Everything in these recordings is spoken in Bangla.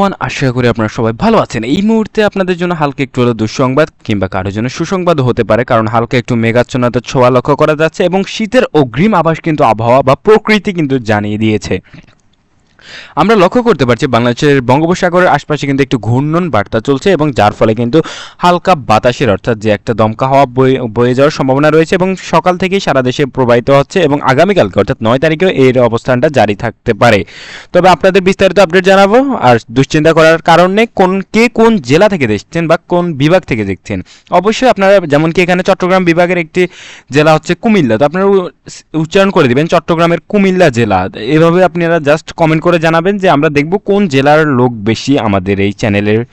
এভরিওয়ান আশা করি আপনারা সবাই ভালো আছেন। এই মুহূর্তে আপনাদের জন্য হালকা একটু হলো দুঃসংবাদ কিংবা কারোর জন্য সুসংবাদ হতে পারে, কারণ হালকা একটু মেঘাচ্ছন্নতার ছোঁয়া লক্ষ্য করা যাচ্ছে এবং শীতের অগ্রিম আভাস কিন্তু আবহাওয়া বা প্রকৃতি কিন্তু জানিয়ে দিয়েছে। আমরা লক্ষ্য করতে পারছি বাংলাদেশের বঙ্গোপসাগরের আশপাশে কিন্তু একটু ঘূর্ণন বার্তা চলছে এবং যার ফলে কিন্তু হালকা বাতাসের, অর্থাৎ যে একটা দমকা হাওয়া বয়ে যাওয়ার সম্ভাবনা রয়েছে এবং সকাল থেকেই সারা দেশে প্রবাহিত হচ্ছে এবং আগামীকালকে, অর্থাৎ নয় তারিখেও এর অবস্থানটা জারি থাকতে পারে। তবে আপনাদের বিস্তারিত আপডেট জানাব আর দুশ্চিন্তা করার কারণে কোন, কে কোন জেলা থেকে দেখছেন বা কোন বিভাগ থেকে দেখছেন? অবশ্যই আপনারা যেমন কি এখানে চট্টগ্রাম বিভাগের একটি জেলা হচ্ছে কুমিল্লা, তো আপনারা উচ্চারণ করে দিবেন, চট্টগ্রামের কুমিল্লা জেলা। এভাবে আপনারা জাস্ট কমেন্ট করে জানাবেন যে আমরা দেখব কোন জেলার লোক বেশি আমাদের এই চ্যানেলের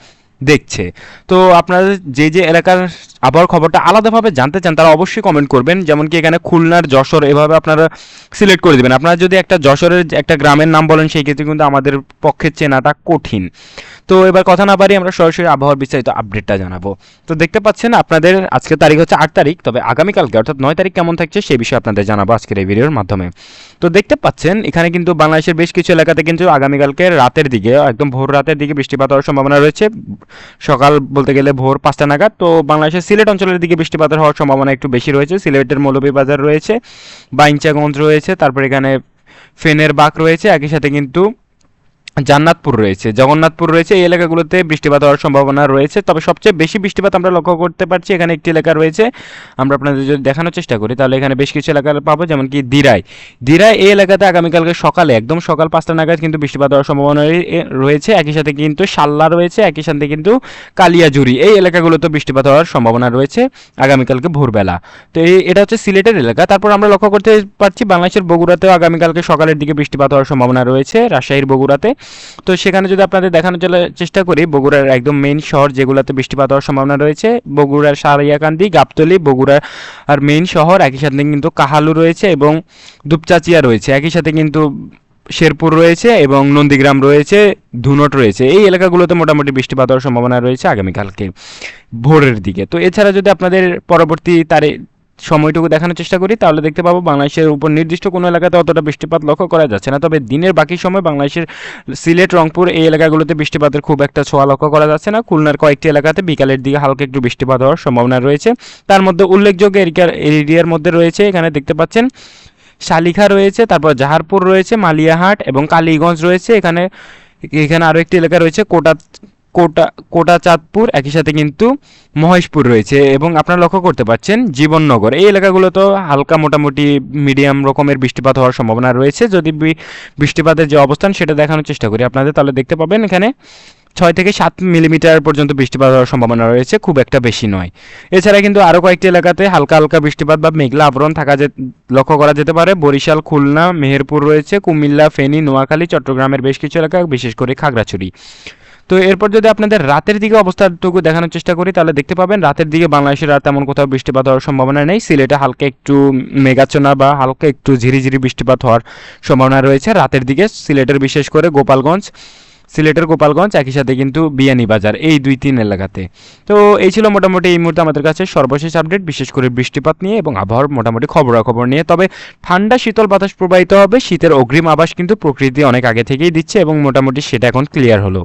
দেখছে। তো আপনারা যে যে এলাকার আবহাওয়ার খবরটা আলাদাভাবে জানতে চান, তারা অবশ্যই কমেন্ট করবেন। যেমন কি এখানে খুলনার যশোর এভাবে আপনারা সিলেক্ট করে দেবেন। আপনারা যদি একটা যশোরের একটা গ্রামের নাম বলেন, সেই ক্ষেত্রে কিন্তু আমাদের পক্ষে চেনাটা কঠিন। তো এবার কথা না পারি আমরা সরাসরি আবহাওয়ার বিস্তারিত আপডেটটা জানাব। তো দেখতে পাচ্ছেন আপনাদের আজকে তারিখ হচ্ছে আট তারিখ, তবে আগামীকালকে, অর্থাৎ নয় তারিখ কেমন থাকছে সেই বিষয়ে আপনাদের জানাব আজকের এই ভিডিওর মাধ্যমে। তো দেখতে পাচ্ছেন, এখানে কিন্তু বাংলাদেশের বেশ কিছু এলাকাতে কিন্তু আগামীকালকে রাতের দিকে, একদম ভোর রাতের দিকে বৃষ্টিপাত হওয়ার সম্ভাবনা রয়েছে। সকাল বলতে গেলে ভোর পাঁচটা নাগাদ, তো বাংলাদেশের সিলেট অঞ্চলের দিকে বৃষ্টিপাত হওয়ার সম্ভাবনা একটু বেশি রয়েছে। সিলেটের মৌলভীবাজার রয়েছে, বাইঞ্চাগঞ্জ রয়েছে, তারপর এখানে ফেনের বাঁক রয়েছে, একই সাথে কিন্তু জান্নাতপুর রয়েছে। জগন্নাথপুর রয়েছে, এই এলাকাগুলোতে বৃষ্টিপাত হওয়ার সম্ভাবনা রয়েছে। তবে সবচেয়ে বেশি বৃষ্টিপাত আমরা লক্ষ্য করতে পারছি, এখানে একটি এলাকা রয়েছে। আমরা আপনাদের যদি দেখানোর চেষ্টা করি, তাহলে এখানে বেশ কিছু এলাকা পাবো যেমন কি দিরাই। দিরাই এই এলাকাতে আগামীকালকে সকালে, একদম সকাল পাঁচটা নাগাদ কিন্তু বৃষ্টিপাত হওয়ার সম্ভাবনা রয়েছে। একই সাথে কিন্তু সাল্লা রয়েছে, একই সাথে কিন্তু কালিয়াজুরি এই এলাকাগুলোতে বৃষ্টিপাত হওয়ার সম্ভাবনা রয়েছে আগামীকালকে ভোরবেলা। তো এই এটা হচ্ছে সিলেটের এলাকা। তারপর আমরা লক্ষ্য করতে পারছি, বাংলাদেশের বগুড়াতেও আগামীকালকে সকালের দিকে বৃষ্টিপাত হওয়ার সম্ভাবনা রয়েছে। রাজশাহীর বগুড়াতে তো সেখানে যদি আপনাদের দেখানোর চেষ্টা করি, বগুড়ার একদম মেইন শহর যেগুলোতে বৃষ্টিপাত হওয়ার সম্ভাবনা রয়েছে, বগুড়ার সারিয়াকান্দি, গাবতলি বগুড়ার আর মেইন শহর, একই সাথে কিন্তু কাহালু রয়েছে এবং দুপচাচিয়া রয়েছে। একই সাথে কিন্তু শেরপুর রয়েছে এবং নন্দীগ্রাম রয়েছে, ধুনট রয়েছে। এই এলাকাগুলোতে মোটামুটি বৃষ্টিপাত হওয়ার সম্ভাবনা রয়েছে আগামীকালকে ভোরের দিকে। তো এছাড়া যদি আপনাদের পরবর্তী তারে সময়টুকু দেখানোর চেষ্টা করি, তাহলে দেখতে পাবো বাংলাদেশের উপর নির্দিষ্ট কোনো এলাকাতে অতটা বৃষ্টিপাত লক্ষ্য করা যাচ্ছে না। তবে দিনের বাকি সময় বাংলাদেশের সিলেট, রংপুর এই এলাকাগুলোতে বৃষ্টিপাতের খুব একটা ছোঁয়া লক্ষ্য করা যাচ্ছে না। খুলনার কয়েকটি এলাকাতে বিকালের দিকে হালকা একটু বৃষ্টিপাত হওয়ার সম্ভাবনা রয়েছে। তার মধ্যে উল্লেখযোগ্য এরিকার এরিয়ার মধ্যে রয়েছে, এখানে দেখতে পাচ্ছেন শালিখা রয়েছে, তারপর জাহারপুর রয়েছে, মালিয়াহাট এবং কালীগঞ্জ রয়েছে। এখানে এখানে আরও একটি এলাকা রয়েছে, কোটা কোটা কোটা চাঁদপুর, একই সাথে কিন্তু মহেশপুর রয়েছে এবং আপনারা লক্ষ্য করতে পারছেন জীবননগর। এই এলাকাগুলো তো হালকা মোটামুটি মিডিয়াম রকমের বৃষ্টিপাত হওয়ার সম্ভাবনা রয়েছে। যদি বৃষ্টিপাতের যে অবস্থান সেটা দেখানোর চেষ্টা করি, আপনাদের তাহলে দেখতে পাবেন এখানে ছয় থেকে সাত মিলিমিটার পর্যন্ত বৃষ্টিপাত হওয়ার সম্ভাবনা রয়েছে, খুব একটা বেশি নয়। এছাড়া কিন্তু আরও কয়েকটি এলাকাতে হালকা হালকা বৃষ্টিপাত বা মেঘলা আবরণ থাকা যে, লক্ষ্য করা যেতে পারে। বরিশাল, খুলনা, মেহেরপুর রয়েছে, কুমিল্লা, ফেনী, নোয়াখালী, চট্টগ্রামের বেশ কিছু এলাকা, বিশেষ করে খাগড়াছড়ি। তো এরপর যদি আপনাদের রাতের দিকে অবস্থাটুকু দেখানোর চেষ্টা করি, তাহলে দেখতে পাবেন রাতের দিকে বাংলাদেশের রাত তেমন কোথাও বৃষ্টিপাত হওয়ার সম্ভাবনা নেই। সিলেটে হালকা একটু মেঘাচ্ছন্ন বা হালকা একটু ঝিরিঝিরি বৃষ্টিপাত হওয়ার সম্ভাবনা রয়েছে রাতের দিকে। সিলেটের বিশেষ করে গোপালগঞ্জ, সিলেটের গোপালগঞ্জ, একই সাথে কিন্তু বিয়ানীবাজার এই দুই তিন এলাকাতে। তো এই ছিল মোটামুটি এই মুহূর্তে আমাদের কাছে সর্বশেষ আপডেট, বিশেষ করে বৃষ্টিপাত নিয়ে এবং আবহাওয়ার মোটামুটি খবরাখবর নিয়ে। তবে ঠান্ডা, শীতল বাতাস প্রবাহিত হবে, শীতের অগ্রিম আভাস কিন্তু প্রকৃতি অনেক আগে থেকেই দিচ্ছে এবং মোটামুটি সেটা এখন ক্লিয়ার হলো।